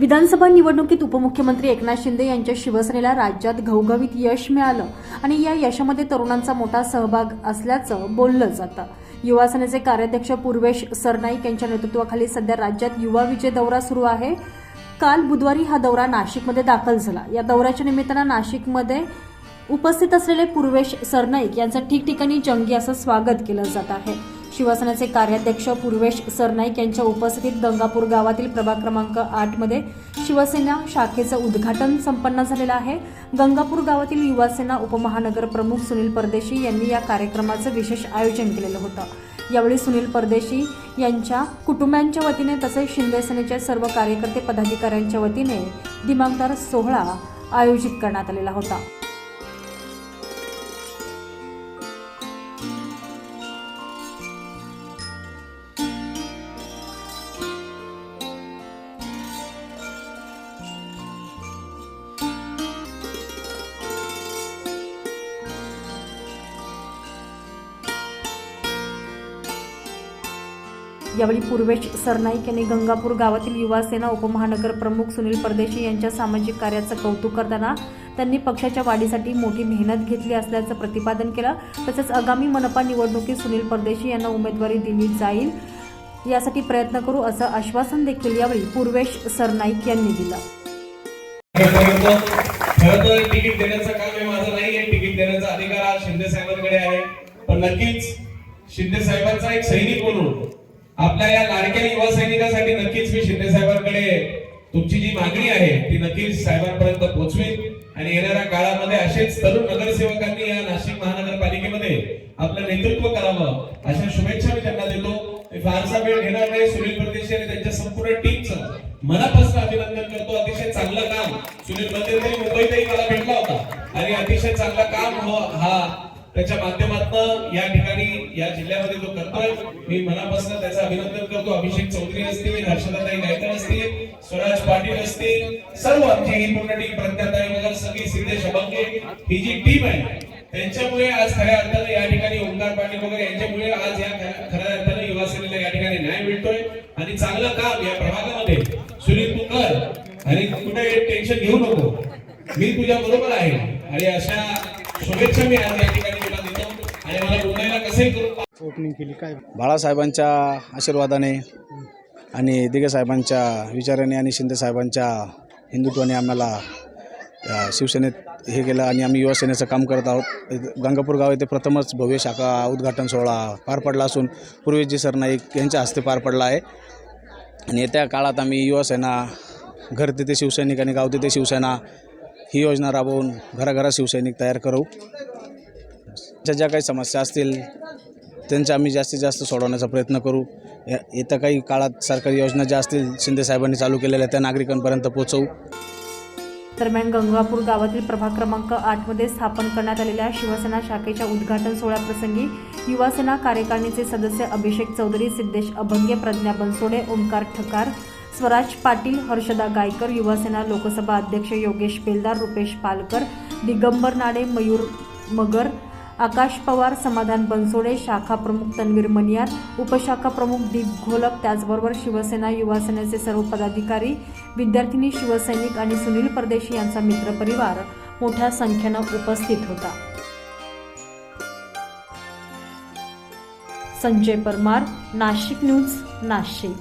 विधानसभा निवडणुकीत उपमुख्यमंत्री एकनाथ शिंदे यांच्या शिवसेनेला राज्यात घवघवीत यश मिळालं आणि या यशामध्ये तरुणांचा मोठा सहभाग असल्याचं बोललं जातं. युवा सेनेचे कार्याध्यक्ष पूर्वेश सरनाईक यांच्या नेतृत्वाखाली सध्या राज्यात युवा विजय दौरा सुरू आहे. काल बुधवारी हा दौरा नाशिकमध्ये दाखल झाला. या दौऱ्याच्या निमित्तानं नाशिकमध्ये उपस्थित असलेले पूर्वेश सरनाईक यांचं ठिकठिकाणी जंगी असं स्वागत केलं जात आहे. शिवसेनेचे कार्याध्यक्ष पूर्वेश सरनाईक यांच्या उपस्थितीत गंगापूर गावातील प्रभाग क्रमांक आठमध्ये शिवसेना शाखेचं उद्घाटन संपन्न झालेलं आहे. गंगापूर गावातील युवासेना उपमहानगर प्रमुख सुनील परदेशी यांनी या कार्यक्रमाचं विशेष आयोजन केलेलं होतं. यावेळी सुनील परदेशी यांच्या कुटुंबियांच्या वतीने तसेच शिंदेसेनेच्या सर्व कार्यकर्ते पदाधिकाऱ्यांच्या वतीने दिमागदार सोहळा आयोजित करण्यात आलेला होता. यावेळी पूर्वेश सरनाईक यांनी गंगापूर गावातील युवासेना उपमहानगर प्रमुख सुनील परदेशी यांच्या सामाजिक कार्याचं कौतुक करताना त्यांनी पक्षाच्या वाढीसाठी मोठी मेहनत घेतली असल्याचं प्रतिपादन केलं. तसेच आगामी मनपा निवडणुकीत सुनील परदेशी यांना उमेदवारी दिली जाईल यासाठी प्रयत्न करू असं आश्वासन देखील यावेळी पूर्वेश सरनाईक यांनी दिलं. तिकीट देण्याचं काम हे माझं नाही आहे तिकीट देण्याचा अधिकार शिंदे साहेबांकडे आहे. पण नक्कीच शिंदे साहेबांचा एक सैनिक म्हणून आपल्या या लाडक्या युवा सैनिकासाठी नक्कीच मी शिंदे साहेबांकडे तुमची जी मागणी आहे ती नक्कीच साहेबांपर्यंत पोहोचवेल आणि येणाऱ्या काळामध्ये असेच तरुण नगरसेवकांनी या नाशिक महानगरपालिकेमध्ये आपलं नेतृत्व करावं अशा शुभेच्छा मी त्यांना देतो. मी फारसा वेळ घेणार नाही सुनील परदेशी आणि त्यांच्या संपूर्ण टीमचं मनापासून अभिनंदन करतो. अतिशय चांगलं काम सुनील मध्यंतरी मुंबईतही मला भेटला होता. आणि अतिशय चांगलं काम हो हा त्याच्या माध्यमातून या ठिकाणी या जिल्ह्यामध्ये जो करतोय मी मनापासून त्याचं अभिनंदन करतो. अभिषेक चौधरी असतील हर्षदाताई गायकर असतील स्वराज पाटील असतील सर्व आमची ही पूर्ण टीम प्रज्ञाताई वगैरे सगळी सिद्धेश अभंगे ही जी टीम आहे त्यांच्यामुळे आज खऱ्या अर्थानं या ठिकाणी ओंकार पाटील वगैरे यांच्यामुळे आज या खऱ्या खऱ्या अर्थानं युवा सेनेला या ठिकाणी न्याय मिळतोय. आणि चांगलं काम या प्रभागामध्ये. सुनील तू कर आणि कुठे टेन्शन घेऊ नको. मी तुझ्या बरोबर आहे. आणि अशा शुभेच्छा मी आज या ठिकाणी ओपनिंग केली काय? बाळासाहेबांच्या आशीर्वादाने आणि दिघे साहेबांच्या विचाराने आणि शिंदे साहेबांच्या हिंदुत्वाने आम्हाला या शिवसेनेत हे केलं आणि आम्ही युवा सेनेचं काम करत आहोत. गंगापूर गाव येथे प्रथमच भव्य शाखा उद्घाटन सोहळा पार पडला असून पूर्वेशजी सरनाईक यांच्या हस्ते पार पडला आहे. आणि येत्या काळात आम्ही युवा सेना घर तिथे शिवसैनिक आणि गाव तिथे शिवसेना ही योजना राबवून घराघरात शिवसैनिक तयार करू. ज्या ज्या काही समस्या असतील त्यांच्या आम्ही जास्तीत जास्त सोडवण्याचा प्रयत्न करू. या येत्या काही काळात सरकारी योजना ज्या असतील शिंदे साहेबांनी चालू केलेल्या त्या नागरिकांपर्यंत पोहोचवू. दरम्यान गंगापूर गावातील प्रभाग क्रमांक आठमध्ये स्थापन करण्यात आलेल्या शिवसेना शाखेच्या उद्घाटन सोहळ्याप्रसंगी युवासेना कार्यकारिणीचे सदस्य अभिषेक चौधरी सिद्धेश अभंगे प्रज्ञा बनसोडे ओंकार ठकार स्वराज पाटील हर्षदा गायकर युवासेना लोकसभा अध्यक्ष योगेश बेलदार रुपेश पालकर दिगंबर नाडे मयूर मगर आकाश पवार समाधान बनसोडे शाखा प्रमुख तन्वीर मनियार उपशाखा प्रमुख दीप घोलप त्याचबरोबर शिवसेना युवासेनेचे सर्व पदाधिकारी विद्यार्थिनी शिवसैनिक आणि सुनील परदेशी यांचा मित्रपरिवार मोठ्या संख्येनं उपस्थित होता. संजय परमार नाशिक न्यूज नाशिक.